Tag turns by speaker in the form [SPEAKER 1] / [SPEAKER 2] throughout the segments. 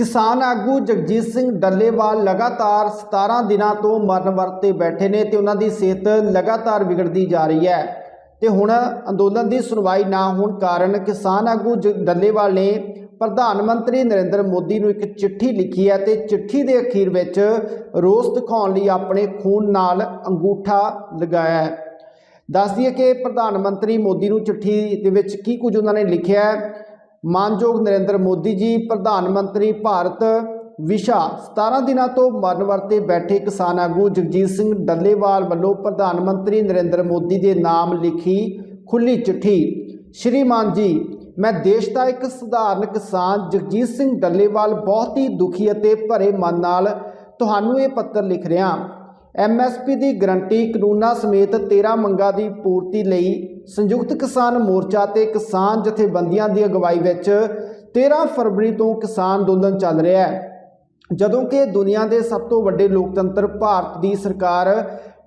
[SPEAKER 1] ਕਿਸਾਨ ਆਗੂ ਜਗਜੀਤ ਸਿੰਘ ਡੱਲੇਵਾਲ ਲਗਾਤਾਰ 17 ਦਿਨਾਂ ਤੋਂ ਮਰਨ ਵਰਤ ਤੇ ਬੈਠੇ ਨੇ ਤੇ ਉਹਨਾਂ ਦੀ ਸਿਹਤ ਲਗਾਤਾਰ ਵਿਗੜਦੀ ਜਾ ਰਹੀ ਹੈ। ਤੇ ਹੁਣ ਅੰਦੋਲਨ ਦੀ ਸੁਣਵਾਈ ਨਾ ਹੋਣ ਕਾਰਨ ਕਿਸਾਨ ਆਗੂ ਜ- ਡੱਲੇਵਾਲ ਨੇ ਪ੍ਰਧਾਨ ਮੰਤਰੀ ਨਰਿੰਦਰ ਮੋਦੀ ਨੂੰ ਇੱਕ ਚਿੱਠੀ ਲਿਖੀ ਹੈ ਤੇ ਚਿੱਠੀ ਦੇ ਅਖੀਰ ਵਿੱਚ ਰੋਸ ਦਿਖਾਉਣ ਲਈ ਆਪਣੇ ਖੂਨ ਨਾਲ ਅੰਗੂਠਾ ਲਗਾਇਆ ਹੈ। ਦੱਸ ਦਈਏ ਕਿ ਪ੍ਰਧਾਨ ਮੰਤਰੀ ਮੋਦੀ ਨੂੰ ਚਿੱਠੀ ਦੇ ਵਿੱਚ ਕੀ ਕੁਝ ਉਹਨਾਂ ਨੇ ਲਿਖਿਆ ਹੈ। ਮਾਨਯੋਗ ਨਰਿੰਦਰ ਮੋਦੀ ਜੀ, ਪ੍ਰਧਾਨ ਮੰਤਰੀ ਭਾਰਤ ਵਿਸ਼ਾ 17 ਦਿਨਾਂ ਤੋਂ ਮਰਨ ਵਰਤੇ ਬੈਠੇ ਕਿਸਾਨ ਆਗੂ ਜਗਜੀਤ ਸਿੰਘ ਡੱਲੇਵਾਲ ਵੱਲੋਂ ਪ੍ਰਧਾਨ ਮੰਤਰੀ ਨਰਿੰਦਰ ਮੋਦੀ ਦੇ ਨਾਮ ਲਿਖੀ ਖੁੱਲੀ ਚਿੱਠੀ। ਸ਼੍ਰੀਮਾਨ ਜੀ, ਮੈਂ ਦੇਸ਼ ਦਾ ਇੱਕ ਸਧਾਰਨ ਕਿਸਾਨ ਜਗਜੀਤ ਸਿੰਘ ਡੱਲੇਵਾਲ ਬਹੁਤ ਹੀ ਦੁਖੀ ਅਤੇ ਭਰੇ ਮਨ ਨਾਲ ਤੁਹਾਨੂੰ ਇਹ ਪੱਤਰ ਲਿਖ ਰਿਹਾ। ਐਮਐਸਪੀ ਦੀ ਗਰੰਟੀ ਕਾਨੂੰਨਾਂ ਸਮੇਤ 13 ਮੰਗਾਂ ਦੀ ਪੂਰਤੀ ਲਈ ਸੰਯੁਕਤ ਕਿਸਾਨ ਮੋਰਚਾ ਤੇ ਕਿਸਾਨ ਜਥੇਬੰਦੀਆਂ ਦੀ ਅਗਵਾਈ ਵਿੱਚ 13 ਫਰਵਰੀ ਤੋਂ ਕਿਸਾਨ ਅੰਦੋਲਨ ਚੱਲ ਰਿਹਾ ਹੈ। ਜਦੋਂ ਕਿ ਦੁਨੀਆ ਦੇ ਸਭ ਤੋਂ ਵੱਡੇ ਲੋਕਤੰਤਰ ਭਾਰਤ ਦੀ ਸਰਕਾਰ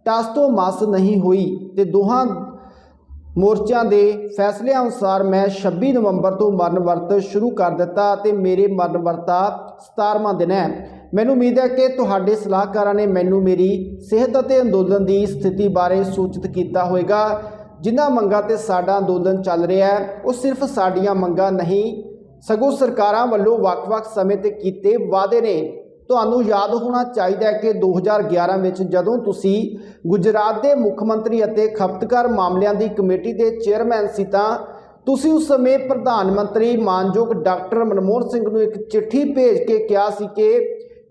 [SPEAKER 1] ਟਸ ਤੋਂ ਮਸ ਨਹੀਂ ਹੋਈ ਤੇ ਦੋਹਾਂ ਮੋਰਚਿਆਂ ਦੇ ਫੈਸਲਿਆਂ ਅਨੁਸਾਰ ਮੈਂ 26 ਨਵੰਬਰ ਤੋਂ ਮਰਨ ਵਰਤ ਸ਼ੁਰੂ ਕਰ ਦਿੱਤਾ ਤੇ ਮੇਰੇ ਮਰਨ ਵਰਤਾ 17ਵਾਂ ਦਿਨ ਹੈ। ਮੈਨੂੰ ਉਮੀਦ ਹੈ ਕਿ ਤੁਹਾਡੇ ਸਲਾਹਕਾਰਾਂ ਨੇ ਮੈਨੂੰ ਮੇਰੀ ਸਿਹਤ ਅਤੇ ਅੰਦੋਲਨ ਦੀ ਸਥਿਤੀ ਬਾਰੇ ਸੂਚਿਤ ਕੀਤਾ ਹੋਵੇਗਾ। ਜਿਨ੍ਹਾਂ ਮੰਗਾਂ ਤੇ ਸਾਡਾ ਅੰਦੋਲਨ ਚੱਲ ਰਿਹਾ ਹੈ, ਉਹ ਸਿਰਫ ਸਾਡੀਆਂ ਮੰਗਾਂ ਨਹੀਂ, ਸਗੋਂ ਸਰਕਾਰਾਂ ਵੱਲੋਂ ਵੱਖ-ਵੱਖ ਸਮੇਂ ਤੇ ਕੀਤੇ ਵਾਅਦੇ ਨੇ। ਤੁਹਾਨੂੰ ਯਾਦ ਹੋਣਾ ਚਾਹੀਦਾ ਹੈ ਕਿ 2011 ਵਿੱਚ ਜਦੋਂ ਤੁਸੀਂ ਗੁਜਰਾਤ ਦੇ ਮੁੱਖ ਮੰਤਰੀ ਅਤੇ ਖਪਤਕਾਰ ਮਾਮਲਿਆਂ ਦੀ ਕਮੇਟੀ ਦੇ ਚੇਅਰਮੈਨ ਸੀ ਤਾਂ ਤੁਸੀਂ ਉਸ ਸਮੇਂ ਪ੍ਰਧਾਨ ਮੰਤਰੀ ਮਾਨਯੋਗ ਡਾਕਟਰ ਮਨਮੋਹਨ ਸਿੰਘ ਨੂੰ ਇੱਕ ਚਿੱਠੀ ਭੇਜ ਕੇ ਕਿਹਾ ਸੀ ਕਿ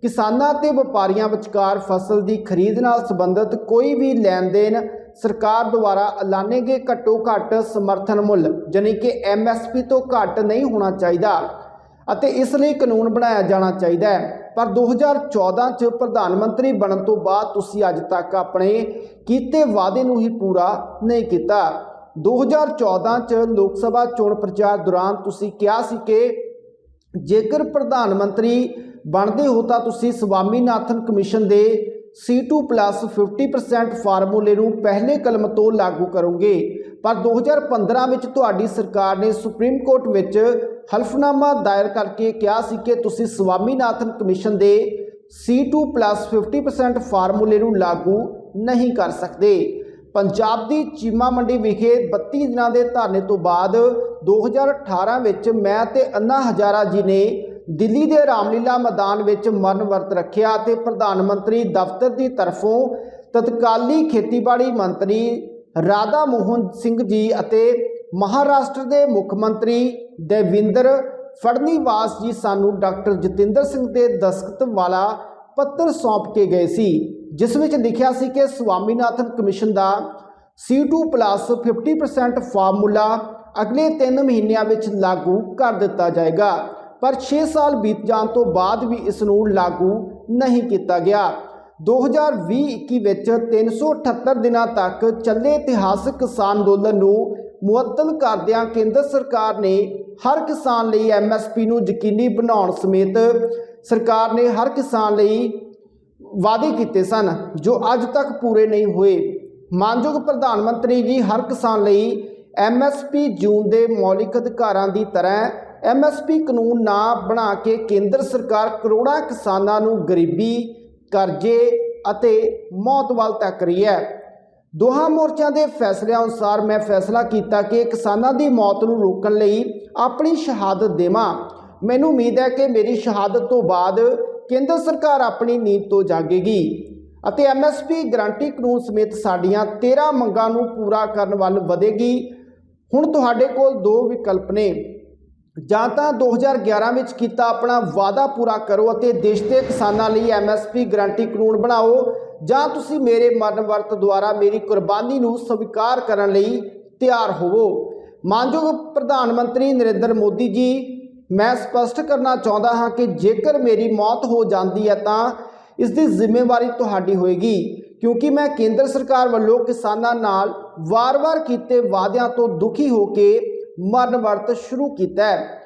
[SPEAKER 1] ਕਿਸਾਨਾਂ ਤੇ ਵਪਾਰੀਆਂ ਵਿਚਕਾਰ ਫਸਲ ਦੀ ਖਰੀਦ ਨਾਲ ਸੰਬੰਧਿਤ ਕੋਈ ਵੀ ਲੈਣ ਦੇਣ ਸਰਕਾਰ ਦੁਆਰਾ ਐਲਾਨੇ ਗਏ ਘੱਟੋ ਘੱਟ ਸਮਰਥਨ ਮੁੱਲ, ਜਾਣੀ ਕਿ ਐਮਐਸਪੀ ਤੋਂ ਘੱਟ ਨਹੀਂ ਹੋਣਾ ਚਾਹੀਦਾ ਅਤੇ ਇਸ ਲਈ ਕਾਨੂੰਨ ਬਣਾਇਆ ਜਾਣਾ ਚਾਹੀਦਾ ਹੈ। ਪਰ 2014 ਚ ਪ੍ਰਧਾਨ ਮੰਤਰੀ ਬਣਨ ਤੋਂ ਬਾਅਦ ਤੁਸੀਂ ਅੱਜ ਤੱਕ ਆਪਣੇ ਕੀਤੇ ਵਾਅਦੇ ਨੂੰ ਹੀ ਪੂਰਾ ਨਹੀਂ ਕੀਤਾ। 2014 ਚ ਲੋਕ ਸਭਾ ਚੋਣ ਪ੍ਰਚਾਰ ਦੌਰਾਨ ਤੁਸੀਂ ਕਿਹਾ ਸੀ ਕਿ ਜੇਕਰ ਪ੍ਰਧਾਨ ਮੰਤਰੀ ਬਣਦੇ ਹੋ ਤਾਂ ਤੁਸੀਂ ਸਵਾਮੀਨਾਥਨ ਕਮਿਸ਼ਨ ਦੇ C2+ 50% ਫਾਰਮੂਲੇ ਨੂੰ ਪਹਿਲੇ ਕਲਮ ਤੋਂ ਲਾਗੂ ਕਰੋਗੇ। ਪਰ 2015 ਵਿੱਚ ਤੁਹਾਡੀ ਸਰਕਾਰ ਨੇ ਸੁਪਰੀਮ ਕੋਰਟ ਵਿੱਚ ਹਲਫਨਾਮਾ ਦਾਇਰ ਕਰਕੇ ਕਿਹਾ ਸੀ ਕਿ ਤੁਸੀਂ ਸਵਾਮੀਨਾਥਨ ਕਮਿਸ਼ਨ ਦੇ C2+ 50% ਫਾਰਮੂਲੇ ਨੂੰ ਲਾਗੂ ਨਹੀਂ ਕਰ ਸਕਦੇ। ਪੰਜਾਬ ਦੀ ਚੀਮਾ ਮੰਡੀ ਵਿਖੇ 32 ਦਿਨਾਂ ਦੇ ਧਰਨੇ ਤੋਂ ਬਾਅਦ 2018 ਵਿੱਚ ਮੈਂ ਤੇ ਅੰਨਾ ਹਜ਼ਾਰਾ ਜੀ ਨੇ ਦਿੱਲੀ ਦੇ ਰਾਮਲੀਲਾ ਮੈਦਾਨ ਵਿੱਚ ਮਰਨ ਵਰਤ ਰੱਖਿਆ ਤੇ ਪ੍ਰਧਾਨ ਮੰਤਰੀ ਦਫ਼ਤਰ ਦੀ ਤਰਫੋਂ ਤਤਕਾਲੀ ਖੇਤੀਬਾੜੀ ਮੰਤਰੀ ਰਾਧਾ ਮੋਹਨ ਸਿੰਘ ਜੀ ਅਤੇ ਮਹਾਰਾਸ਼ਟਰ ਦੇ ਮੁੱਖ ਮੰਤਰੀ ਦੇਵਿੰਦਰ ਫੜਨੀਵਾਸ ਜੀ ਸਾਨੂੰ ਡਾਕਟਰ ਜਤਿੰਦਰ ਸਿੰਘ ਦੇ ਦਸਖਤ ਵਾਲਾ ਪੱਤਰ ਸੌਂਪ ਕੇ ਗਏ ਸੀ, ਜਿਸ ਵਿੱਚ ਲਿਖਿਆ ਸੀ ਕਿ ਸਵਾਮੀਨਾਥਨ ਕਮਿਸ਼ਨ ਦਾ C2+ 50% ਫਾਰਮੂਲਾ ਅਗਲੇ 3 ਮਹੀਨਿਆਂ ਵਿੱਚ ਲਾਗੂ ਕਰ ਦਿੱਤਾ ਜਾਏਗਾ। ਪਰ 6 ਸਾਲ ਬੀਤ ਜਾਣ ਤੋਂ ਬਾਅਦ ਵੀ ਇਸ ਨੂੰ ਲਾਗੂ ਨਹੀਂ ਕੀਤਾ ਗਿਆ। 2020-21 ਵਿੱਚ 378 ਦਿਨਾਂ ਤੱਕ ਚੱਲੇ ਇਤਿਹਾਸਕ ਕਿਸਾਨ ਅੰਦੋਲਨ ਨੂੰ ਮੁਅੱਤਲ ਕਰਦਿਆਂ ਕੇਂਦਰ ਸਰਕਾਰ ਨੇ ਹਰ ਕਿਸਾਨ ਲਈ ਐਮਐਸਪੀ ਨੂੰ ਯਕੀਨੀ ਬਣਾਉਣ ਸਮੇਤ ਸਰਕਾਰ ਨੇ ਹਰ ਕਿਸਾਨ ਲਈ ਵਾਅਦੇ ਕੀਤੇ ਸਨ, ਜੋ ਅੱਜ ਤੱਕ ਪੂਰੇ ਨਹੀਂ ਹੋਏ। ਮਾਨਯੋਗ ਪ੍ਰਧਾਨ ਮੰਤਰੀ ਜੀ ਹਰ ਕਿਸਾਨ ਲਈ ਐਮਐਸਪੀ ਜੂਨ ਦੇ ਮੌਲਿਕ ਅਧਿਕਾਰਾਂ ਦੀ ਤਰ੍ਹਾਂ ਐਮਐਸਪੀ ਕਾਨੂੰਨ ਨਾ ਬਣਾ ਕੇ ਕੇਂਦਰ ਸਰਕਾਰ ਕਰੋੜਾਂ ਕਿਸਾਨਾਂ ਨੂੰ ਗਰੀਬੀ, ਕਰਜ਼ੇ ਅਤੇ ਮੌਤ ਵੱਲ ਤੱਕ ਰਹੀ ਹੈ। ਦੋਹਾਂ ਮੋਰਚਿਆਂ ਦੇ ਫੈਸਲਿਆਂ ਅਨੁਸਾਰ ਮੈਂ ਫੈਸਲਾ ਕੀਤਾ ਕਿ ਕਿਸਾਨਾਂ ਦੀ ਮੌਤ ਨੂੰ ਰੋਕਣ ਲਈ ਆਪਣੀ ਸ਼ਹਾਦਤ ਦੇਵਾਂ। ਮੈਨੂੰ ਉਮੀਦ ਹੈ ਕਿ ਮੇਰੀ ਸ਼ਹਾਦਤ ਤੋਂ ਬਾਅਦ ਕੇਂਦਰ ਸਰਕਾਰ ਆਪਣੀ ਨੀਂਦ ਤੋਂ ਜਾਗੇਗੀ ਅਤੇ ਐਮਐਸਪੀ ਗਰੰਟੀ ਕਾਨੂੰਨ ਸਮੇਤ ਸਾਡੀਆਂ 13 ਮੰਗਾਂ ਨੂੰ ਪੂਰਾ ਕਰਨ ਵੱਲ ਵਧੇਗੀ। ਹੁਣ ਤੁਹਾਡੇ ਕੋਲ ਦੋ ਵਿਕਲਪ ਨੇ। ਜਾਂ ਤਾਂ 2011 ਵਿੱਚ ਕੀਤਾ ਆਪਣਾ ਵਾਅਦਾ ਪੂਰਾ ਕਰੋ ਅਤੇ ਦੇਸ਼ ਦੇ ਕਿਸਾਨਾਂ ਲਈ ਐਮਐਸਪੀ ਗਰੰਟੀ ਕਾਨੂੰਨ ਬਣਾਓ, ਜਾਂ ਤੁਸੀਂ ਮੇਰੇ ਮਰਨ ਵਰਤ ਦੁਆਰਾ ਮੇਰੀ ਕੁਰਬਾਨੀ ਨੂੰ ਸਵੀਕਾਰ ਕਰਨ ਲਈ ਤਿਆਰ ਹੋਵੋ। ਮਾਨਯੋਗ ਪ੍ਰਧਾਨ ਮੰਤਰੀ ਨਰਿੰਦਰ ਮੋਦੀ ਜੀ, ਮੈਂ ਸਪਸ਼ਟ ਕਰਨਾ ਚਾਹੁੰਦਾ ਹਾਂ ਕਿ ਜੇਕਰ ਮੇਰੀ ਮੌਤ ਹੋ ਜਾਂਦੀ ਹੈ ਤਾਂ ਇਸ ਦੀ ਜ਼ਿੰਮੇਵਾਰੀ ਤੁਹਾਡੀ ਹੋਏਗੀ, ਕਿਉਂਕਿ ਮੈਂ ਕੇਂਦਰ ਸਰਕਾਰ ਵੱਲੋਂ ਕਿਸਾਨਾਂ ਨਾਲ ਵਾਰ-ਵਾਰ ਕੀਤੇ ਵਾਅਦਿਆਂ ਤੋਂ ਦੁਖੀ ਹੋ ਕੇ ਮਰਨ ਵਰਤ ਸ਼ੁਰੂ ਕੀਤਾ ਹੈ।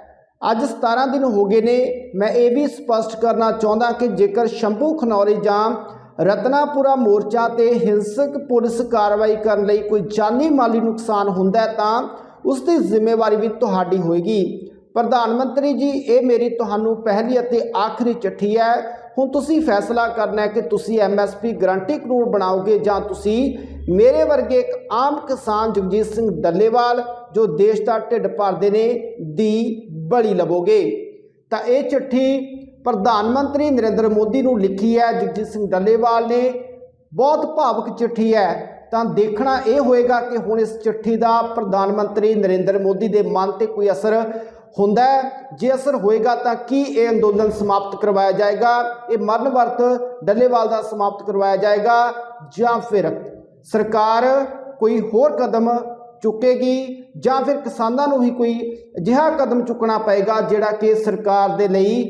[SPEAKER 1] ਅੱਜ 17 ਦਿਨ ਹੋ ਗਏ ਨੇ। ਮੈਂ ਇਹ ਵੀ ਸਪਸ਼ਟ ਕਰਨਾ ਚਾਹੁੰਦਾ ਕਿ ਜੇਕਰ ਸ਼ੰਭੂ ਖਨੌਰੀ ਜਾਂ ਰਤਨਾਪੁਰਾ ਮੋਰਚਾ ਤੇ ਹਿੰਸਕ ਪੁਲਿਸ ਕਾਰਵਾਈ ਕਰਨ ਲਈ ਕੋਈ ਜਾਨੀ ਮਾਲੀ ਨੁਕਸਾਨ ਹੁੰਦਾ ਹੈ ਤਾਂ ਉਸ ਦੀ ਜ਼ਿੰਮੇਵਾਰੀ ਵੀ ਤੁਹਾਡੀ ਹੋਏਗੀ। ਪ੍ਰਧਾਨ ਮੰਤਰੀ ਜੀ, ਇਹ ਮੇਰੀ ਤੁਹਾਨੂੰ ਪਹਿਲੀ ਅਤੇ ਆਖਰੀ ਚਿੱਠੀ ਹੈ। ਹੁਣ ਤੁਸੀਂ ਫੈਸਲਾ ਕਰਨਾ ਹੈ ਕਿ ਤੁਸੀਂ ਐਮਐਸਪੀ ਗਰੰਟੀ ਕਾਨੂੰਨ ਬਣਾਓਗੇ ਜਾਂ ਤੁਸੀਂ ਮੇਰੇ ਵਰਗੇ ਇੱਕ ਆਮ ਕਿਸਾਨ ਜਗਜੀਤ ਸਿੰਘ ਡੱਲੇਵਾਲ, ਜੋ ਦੇਸ਼ ਦਾ ਢਿੱਡ ਭਰਦੇ ਨੇ, ਦੀ ਬਲੀ ਲਵੋਗੇ। ਤਾਂ ਇਹ ਚਿੱਠੀ ਪ੍ਰਧਾਨ ਮੰਤਰੀ ਨਰਿੰਦਰ ਮੋਦੀ ਨੂੰ ਲਿਖੀ ਹੈ। ਜਗਜੀਤ ਸਿੰਘ ਡੱਲੇਵਾਲ ਨੇ, ਬਹੁਤ ਭਾਵਕ ਚਿੱਠੀ ਹੈ। ਤਾਂ ਦੇਖਣਾ ਇਹ ਹੋਏਗਾ ਕਿ ਹੁਣ ਇਸ ਚਿੱਠੀ ਦਾ ਪ੍ਰਧਾਨ ਮੰਤਰੀ ਨਰਿੰਦਰ ਮੋਦੀ ਦੇ ਮਨ ਤੇ ਕੋਈ ਅਸਰ ਹੁੰਦਾ ਜੇ ਅਸਰ ਹੋਏਗਾ ਤਾਂ ਕੀ ਇਹ ਅੰਦੋਲਨ ਸਮਾਪਤ ਕਰਵਾਇਆ ਜਾਏਗਾ? ਇਹ ਮਰਨ ਵਰਤ ਡੱਲੇਵਾਲ ਦਾ ਸਮਾਪਤ ਕਰਵਾਇਆ ਜਾਏਗਾ ਜਾਂ ਫਿਰ ਸਰਕਾਰ ਕੋਈ ਹੋਰ ਕਦਮ ਚੁੱਕੇਗੀ ਜਾਂ ਫਿਰ ਕਿਸਾਨਾਂ ਨੂੰ ਹੀ ਕੋਈ ਅਜਿਹਾ ਕਦਮ ਚੁੱਕਣਾ ਪਏਗਾ ਜਿਹੜਾ ਕਿ ਸਰਕਾਰ ਦੇ ਲਈ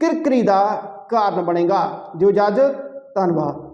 [SPEAKER 1] ਕਿਰਕਰੀ ਦਾ ਕਾਰਨ ਬਣੇਗਾ। ਜੋ ਇਜਾਜ਼ਤ, ਧੰਨਵਾਦ।